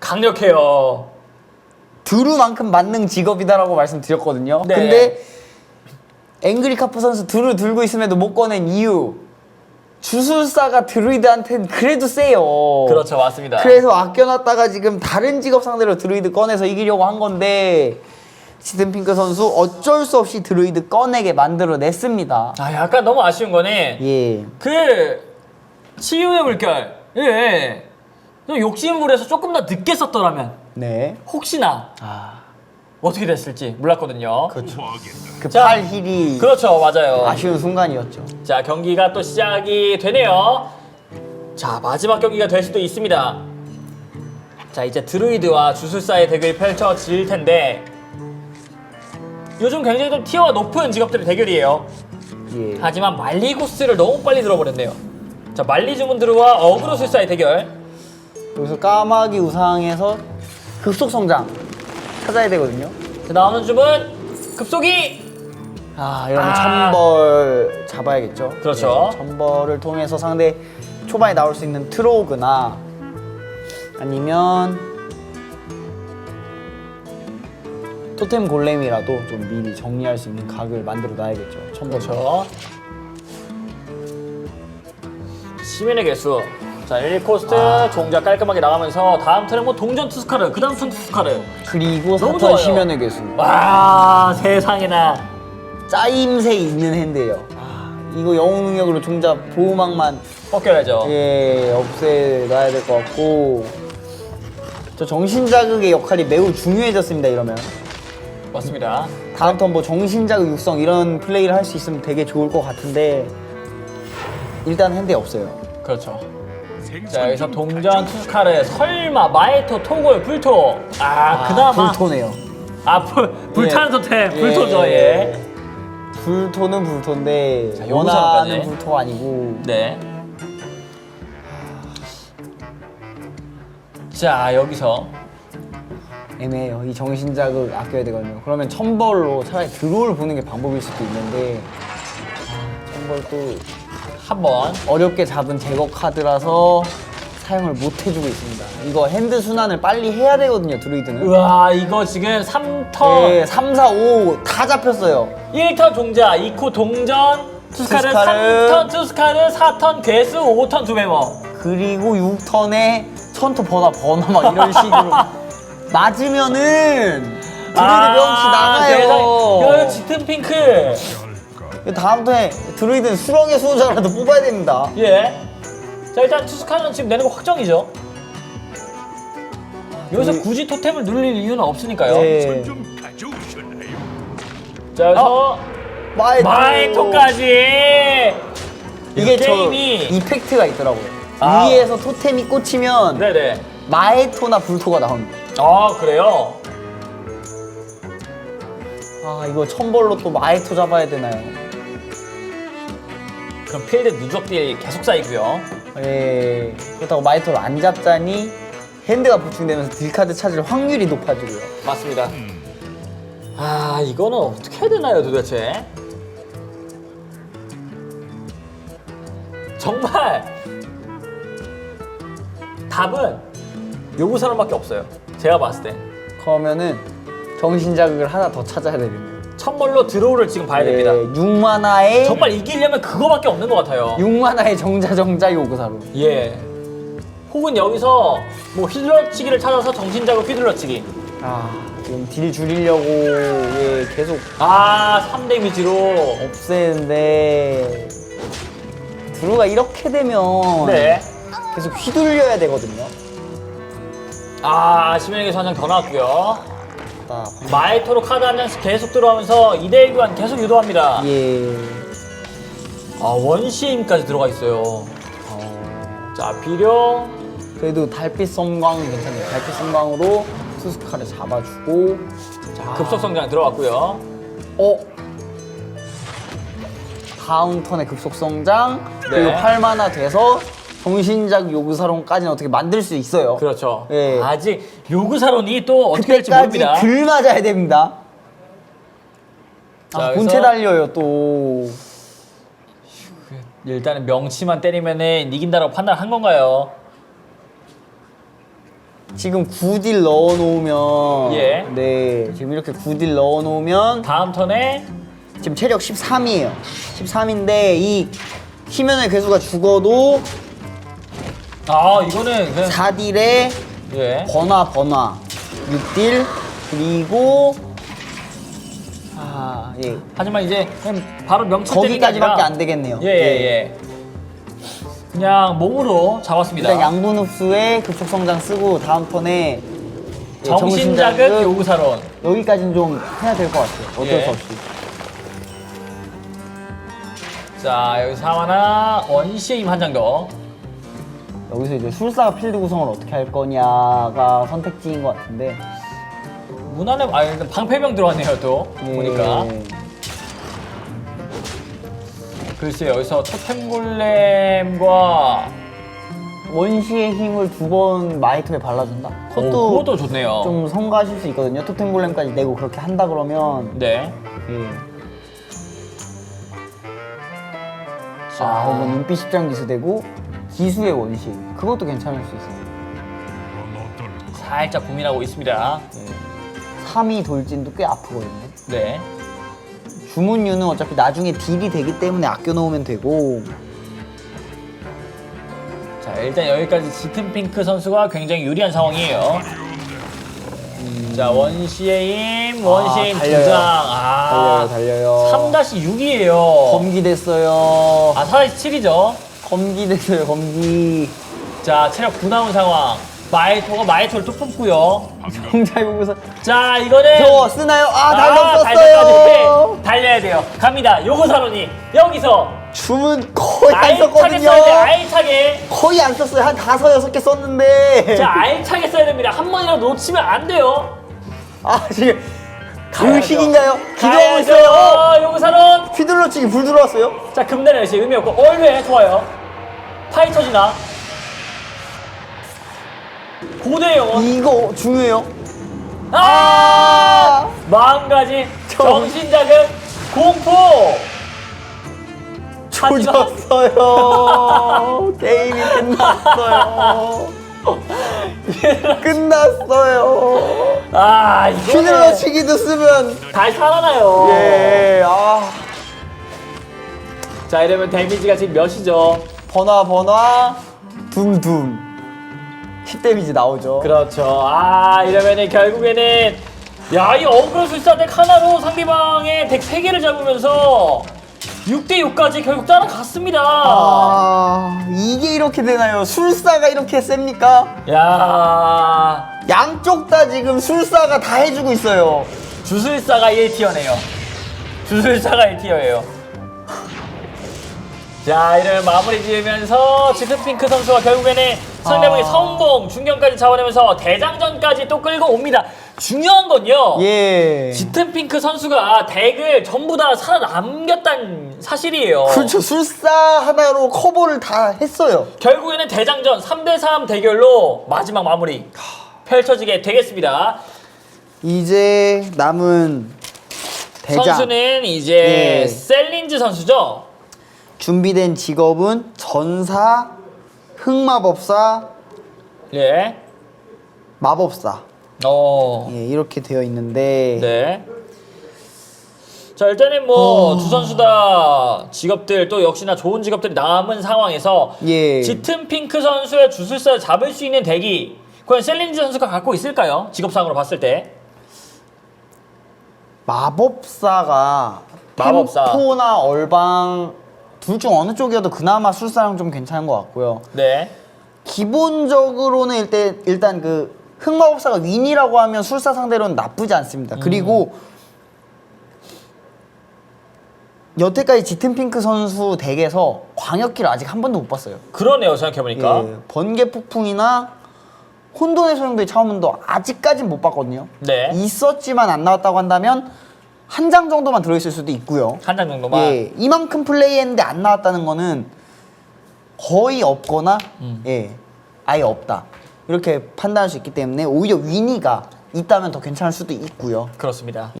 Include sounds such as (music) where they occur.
강력해요. 드루만큼 만능 직업이다라고 말씀드렸거든요. 네. 근데 앵그리 카프 선수 드루 들고 있음에도 못 꺼낸 이유 주술사가 드루이드한테는 그래도 세요. 그렇죠, 맞습니다. 그래서 아껴놨다가 지금 다른 직업 상대로 드루이드 꺼내서 이기려고 한 건데 시든 핑크 선수 어쩔 수 없이 드루이드 꺼내게 만들어냈습니다. 아, 약간 너무 아쉬운 거는 예. 그 치유의 물결. 예. 좀 욕심부려서 조금 더 늦게 썼더라면 네. 혹시나 아, 어떻게 됐을지 몰랐거든요. 그렇죠. 그 자, 팔 힐이 그렇죠, 맞아요. 아쉬운 순간이었죠. 자 경기가 또 시작이 되네요. 자 마지막 경기가 될 수도 있습니다. 자 이제 드루이드와 주술사의 대결이 펼쳐질 텐데 요즘 굉장히 좀 티어가 높은 직업들의 대결이에요. 예. 하지만 말리고스를 너무 빨리 들어버렸네요. 자 말리 주문드루와 어그로술사의 대결. 여기서 까마귀 우상에서 급속 성장 찾아야 되거든요. 자, 나오는 주문 급속이 아, 이러면 아. 천벌 잡아야겠죠. 그렇죠. 네, 천벌을 통해서 상대 초반에 나올 수 있는 트로그나 아니면 토템 골렘이라도 좀 미리 정리할 수 있는 각을 만들어 놔야겠죠. 천벌. 그렇죠. 시민의 개수. 자 1코스트 아. 종자 깔끔하게 나가면서 다음 턴은 뭐 동전 투스카르 그 다음 턴 투스카르 그리고 너무 사턴 좋아요. 시면의 개수. 와 세상에나 짜임새 있는 핸드예요. 아, 이거 영웅 능력으로 종자 보호막만 꺾여야죠 예 없애놔야 될 것 같고 저 정신 자극의 역할이 매우 중요해졌습니다 이러면 맞습니다 다음 턴 뭐 정신 자극 육성 이런 플레이를 할 수 있으면 되게 좋을 것 같은데 일단 핸드에 없어요 그렇죠 자 여기서 동전 투스카르 설마 마에토 토골 불토. 아, 그나마. 불토네요. 아 불, 불타는 예. 토템 불토죠 예. 불토는 불토인데 자, 원하는 여기서까지. 불토가 아니고. 네. 자 여기서. 애매해요. 이 정신자극 아껴야 되거든요. 그러면 천벌로 차라리 드로우를 보는 게 방법일 수도 있는데 아, 천벌 또 한번 어렵게 잡은 제거 카드라서 사용을 못 해주고 있습니다. 이거 핸드 순환을 빨리 해야 되거든요, 드루이드는. 우와 이거 지금 3턴 네, 3, 4, 5 다 잡혔어요. 1턴 종자 2코 동전 투스카르 투스카르. 3턴 투스카르 4턴 괴수 5턴 두배머 그리고 6턴에 천토 버나 버나 막 이런 식으로 (laughs) 맞으면은 드루이드 명치 나가요. 이거 짙은 핑크 다음 턴에 드루이드는 수렁의 수호자라도 뽑아야 됩니다. 예. 자 일단 투스카르는 지금 내는 거 확정이죠 여기서 이- 굳이 토템을 누릴 이유는 없으니까요 예. 좀 가져오셨나요? 자 여기서 마이토. 마이토까지 이게 저 게임이 이펙트가 있더라고요. 아. 위에서 토템이 꽂히면 네네 마에토나 불토가 나옵니다. 아 그래요 아 이거 천벌로 또 마에토 잡아야 되나요? 그럼 필드 누적 딜 계속 쌓이고요. 예 그렇다고 마에토를 안 잡자니 핸드가 보충되면서 딜카드 찾을 확률이 높아지고요. 맞습니다. 아 이거는 어떻게 해야 되나요 도대체? 정말 답은 요구 사람밖에 없어요. 제가 봤을 때. 그러면은 정신 자극을 하나 더 찾아야 되겠네요 천벌로 드로우를 지금 봐야 됩니다. 6만화의 정말 이기려면 그거밖에 없는 것 같아요. 6만화의 정자정자 요구사로. 예. 혹은 여기서 뭐 휘둘러치기를 찾아서 정신자극 휘둘러치기. 아 지금 딜 줄이려고 예, 계속 아 3대 위지로. 없애는데 드루가 이렇게 되면 네. 계속 휘둘려야 되거든요. 아 시민에게서 한장 더 나왔고요 아, 마에토로 카드 한 장씩 계속 들어가면서 2대1 교환 계속 유도합니다. 예. 아 원시의 힘까지 들어가 있어요. 어, 자 비료 그래도 달빛 섬광 괜찮아요. 달빛 섬광으로 수스카를 잡아주고. 자, 급속 성장 들어갔고요. 어? 다음 턴에 급속 성장. 그리고 네. 8만화 돼서 정신작 요구사론까지는 어떻게 만들 수 있어요. 그렇죠 예. 아직 요구사론이 또 어떻게 될지 그때까지 모릅니다 글 맞아야 됩니다. 자, 아, 여기서- 본체 달려요 또. 일단은 명치만 때리면은 이긴다라고 판단한 건가요? 지금 9딜 넣어 놓으면 예. 네 지금 이렇게 9딜 넣어 놓으면 다음 턴에 지금 체력 13이에요 13인데 이 희면의 괴수가 죽어도 아 이거는 그냥 4딜에 예. 번화 번화 6딜 그리고 아 예. 하지만 이제 그냥 바로 게 거기까지밖에 안 되겠네요. 예, 예, 예. 그냥 몸으로 잡았습니다. 일단 양분 흡수에 급속 성장 쓰고 다음 턴에 예, 정신자극 요구사론. 여기까지는 좀 해야 될 것 같아요. 어쩔 예. 수 없이. 자 여기서 하나 원시의 힘 한 장 더. 여기서 이제 술사가 필드 구성을 어떻게 할 거냐가 선택지인 것 같은데. 무난해. 아 일단 방패병 들어왔네요 또 예. 보니까. 글쎄요 여기서 토템 골렘과 원시의 힘을 두 번 마이트에 발라준다. 오, 그것도 그것도 좋네요. 좀 성가실 수 있거든요. 토템 골렘까지 내고 그렇게 한다 그러면 네. 예. 자, 아, 혹은 눈빛 십장 기수 되고 기수의 원시 그것도 괜찮을 수 있어요. 살짝 고민하고 있습니다. 3위 돌진도 꽤 아프거든요. 네. 주문유는 어차피 나중에 딜이 되기 때문에 아껴 놓으면 되고 자 일단 여기까지 짙은 핑크 선수가 굉장히 유리한 상황이에요. 자 원시의 힘, 원시의 힘 아, 달려요. 두 장. 아, 달려요 3-6이에요. 검기됐어요. 아 4-7이죠. 검기 됐어요. 검기. 자 체력 9 나온 상황. 마이토가 마이토를 또 뽑고요. 정잘 보고서 자 이거는 저 쓰나요? 아 아, 달렸었어요. 달려까지 달려야 돼요. 갑니다. 요거사론이 여기서 주문 거의 안 알차게 썼거든요. 써야. 알차게. 거의 안 썼어요. 한 다섯 여섯 개 썼는데. 자 알차게 써야 됩니다. 한 번이라도 놓치면 안 돼요. 아 지금 가야죠. 의식인가요? 기도하고 가야죠. 있어요. 요거사론. 휘둘러치기 불 들어왔어요. 자 금단의 열시 의미 없고 얼왜 좋아요. 파이터지나. 고대 영혼. 이거 중요해요. 아! 마음가짐, 정신자극, 공포. 하지만 조졌어요. (laughs) 게임이 끝났어요. (laughs) 끝났어요. 아 이거는 휘둘러치기도 쓰면 다시 살아나요. 예. 아. 자 이러면 데미지가 지금 몇이죠? 번화 번화 둠둠 10 데미지 나오죠. 그렇죠. 아 이러면은 결국에는 야 이 어그로 술사 덱 하나로 상대방의 덱 3개를 잡으면서 6대 6까지 결국 따라갔습니다. 아 이게 이렇게 되나요? 술사가 이렇게 셉니까? 야 양쪽 다 지금 술사가 다 해주고 있어요. 주술사가 1티어네요. 주술사가 1티어예요. 자, 이러면 마무리 지으면서 지스핑크 선수가 결국에는 상대방의 아. 성공, 중경까지 잡아내면서 대장전까지 또 끌고 옵니다. 중요한 건요. 예. 지템핑크 선수가 덱을 전부 다 살아남겼다는 사실이에요. 그렇죠. 술사 하나로 커버를 다 했어요. 결국에는 대장전 3대3 대결로 마지막 마무리 펼쳐지게 되겠습니다. 이제 남은 대장 선수는 이제 예. 셀린즈 선수죠. 준비된 직업은 전사, 흑마법사, 예. 마법사 어. 예, 이렇게 되어 있는데 네. 자 일단은 뭐 어. 두 선수 다 직업들 또 역시나 좋은 직업들이 남은 상황에서 예. 짙은 핑크 선수의 주술사를 잡을 수 있는 덱이 과연 셀린즈 선수가 갖고 있을까요? 직업상으로 봤을 때. 마법사가 마법사. 템포나 얼방 둘 중 어느 쪽이어도 그나마 술사랑 좀 괜찮은 것 같고요. 네. 기본적으로는 일단 일단 그 흑마법사가 윈이라고 하면 술사 상대로는 나쁘지 않습니다. 그리고 여태까지 짙은 핑크 선수 덱에서 광역기를 아직 한 번도 못 봤어요. 그러네요 생각해보니까. 예, 번개 폭풍이나 혼돈의 소용도의 차원문도 아직까진 못 봤거든요. 네. 있었지만 안 나왔다고 한다면 한 장 정도만 들어있을 수도 있고요. 한 장 정도만. 예, 이만큼 플레이했는데 안 나왔다는 거는 거의 없거나 음. 예, 아예 없다. 이렇게 판단할 수 있기 때문에 오히려 위니가 있다면 더 괜찮을 수도 있고요. 그렇습니다.